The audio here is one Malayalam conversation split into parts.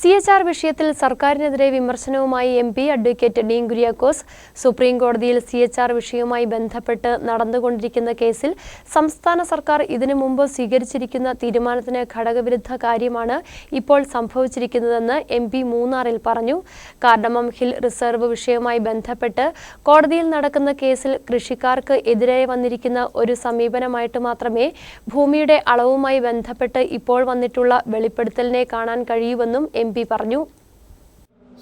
സി എച്ച് ആർ വിഷയത്തിൽ സർക്കാരിനെതിരെ വിമർശനവുമായി M P advocate Dean Kuriakose. Supreme കോടതിയിൽ സി എച്ച് ആർ വിഷയവുമായി ബന്ധപ്പെട്ട് നടന്നുകൊണ്ടിരിക്കുന്ന കേസിൽ സംസ്ഥാന സർക്കാർ ഇതിനു മുമ്പ് സ്വീകരിച്ചിരിക്കുന്ന തീരുമാനത്തിന് ഘടകവിരുദ്ധ കാര്യമാണ് ഇപ്പോൾ സംഭവിച്ചിരിക്കുന്നതെന്ന് എം പി മൂന്നാറിൽ പറഞ്ഞു. കാർഡമം ഹിൽ റിസർവ് വിഷയവുമായി ബന്ധപ്പെട്ട് കോടതിയിൽ നടക്കുന്ന കേസിൽ കൃഷിക്കാർക്ക് എതിരെ വന്നിരിക്കുന്ന ഒരു സമീപനമായിട്ട് മാത്രമേ ഭൂമിയുടെ അളവുമായി ബന്ധപ്പെട്ട് ഇപ്പോൾ വന്നിട്ടുള്ള വെളിപ്പെടുത്തലിനെ കാണാൻ കഴിയൂവെന്നും എം പി പറഞ്ഞു.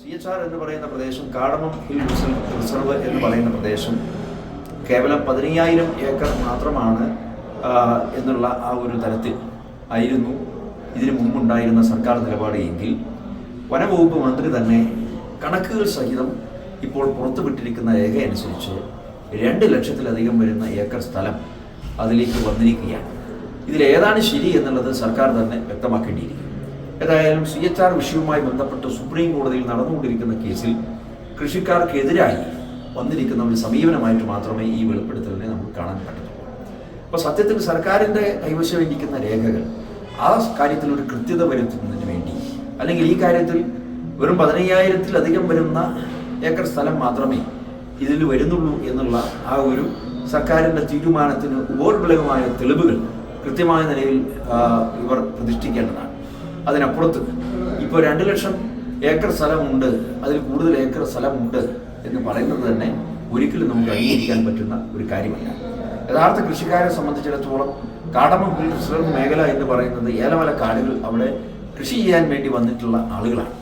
സി എച്ച് ആർ എന്ന് പറയുന്ന പ്രദേശം കാടമം ഹിൽ റിസർവ് എന്ന് പറയുന്ന പ്രദേശം കേവലം പതിനയ്യായിരം ഏക്കർ മാത്രമാണ് എന്നുള്ള ആ ഒരു തരത്തിൽ ആയിരുന്നു. ഇതിനു മുമ്പുണ്ടായിരുന്ന സർക്കാർ നിലപാട് എങ്കിൽ വനവകുപ്പ് മന്ത്രി തന്നെ കണക്കുകൾ സഹിതം ഇപ്പോൾ പുറത്തുവിട്ടിരിക്കുന്ന രേഖ അനുസരിച്ച് രണ്ട് ലക്ഷത്തിലധികം വരുന്ന ഏക്കർ സ്ഥലം അതിലേക്ക് വന്നിരിക്കുകയാണ്. ഇതിലേതാണ് ശരി എന്നുള്ളത് സർക്കാർ തന്നെ വ്യക്തമാക്കേണ്ടിയിരിക്കും ഏതായാലും സി എച്ച് ആർ വിഷയവുമായി ബന്ധപ്പെട്ട് സുപ്രീം കോടതിയിൽ നടന്നുകൊണ്ടിരിക്കുന്ന കേസിൽ കൃഷിക്കാർക്കെതിരായി വന്നിരിക്കുന്ന ഒരു സമീപനമായിട്ട് മാത്രമേ ഈ വെളിപ്പെടുത്തലിനെ നമുക്ക് കാണാൻ പറ്റത്തുള്ളൂ. അപ്പോൾ സത്യത്തിൽ സർക്കാരിന്റെ കൈവശം ഇരിക്കുന്ന രേഖകൾ ആ കാര്യത്തിൽ ഒരു കൃത്യത വരുത്തുന്നതിന് വേണ്ടി അല്ലെങ്കിൽ ഈ കാര്യത്തിൽ വെറും പതിനയ്യായിരത്തിലധികം വരുന്ന ഏക്കർ സ്ഥലം മാത്രമേ ഇതിൽ വരുന്നുള്ളൂ എന്നുള്ള ആ ഒരു സർക്കാരിന്റെ തീരുമാനത്തിന് ഉപോർബലകമായ തെളിവുകൾ കൃത്യമായ നിലയിൽ ഇവർ പ്രതിഷ്ഠിക്കേണ്ടതാണ്. അതിനപ്പുറത്ത്. ഇപ്പോൾ രണ്ട് ലക്ഷം ഏക്കർ സ്ഥലമുണ്ട്. അതിൽ കൂടുതൽ ഏക്കർ സ്ഥലമുണ്ട് എന്ന് പറയുന്നത് തന്നെ ഒരിക്കലും നമുക്ക് അംഗീകരിക്കാൻ പറ്റുന്ന ഒരു കാര്യമല്ല. യഥാർത്ഥ കൃഷിക്കാരെ സംബന്ധിച്ചിടത്തോളം കാടമ റിസർവ് മേഖല എന്ന് പറയുന്നത് ഏലമല കാടുകൾ അവിടെ കൃഷി ചെയ്യാൻ വേണ്ടി വന്നിട്ടുള്ള ആളുകളാണ്.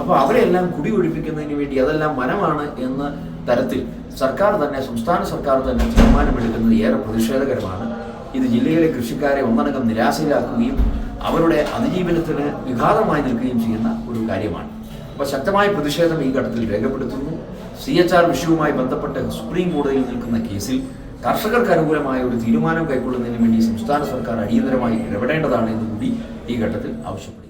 അപ്പോൾ അവരെല്ലാം കുടി ഒഴിപ്പിക്കുന്നതിന് വേണ്ടി അതെല്ലാം വനമാണ് എന്ന തരത്തിൽ സർക്കാർ തന്നെ സംസ്ഥാന സർക്കാർ തന്നെ തീരുമാനമെടുക്കുന്നത് ഏറെ പ്രതിഷേധകരമാണ്. ഇത് ജില്ലയിലെ കൃഷിക്കാരെ ഒന്നടങ്കം നിരാശയിലാക്കുകയും അവരുടെ അതിജീവനത്തിന് വിഘാതമായി നിൽക്കുകയും ചെയ്യുന്ന ഒരു കാര്യമാണ്. അപ്പോൾ ശക്തമായ പ്രതിഷേധം ഈ ഘട്ടത്തിൽ രേഖപ്പെടുത്തുന്നു. സി എച്ച് ആർ വിഷയവുമായി ബന്ധപ്പെട്ട് സുപ്രീം കോടതിയിൽ നിൽക്കുന്ന കേസിൽ കർഷകർക്ക് അനുകൂലമായ ഒരു തീരുമാനം കൈക്കൊള്ളുന്നതിന് വേണ്ടി സംസ്ഥാന സർക്കാർ അടിയന്തരമായി ഇടപെടേണ്ടതാണ് എന്ന് കൂടി ഈ ഘട്ടത്തിൽ ആവശ്യപ്പെടുന്നു.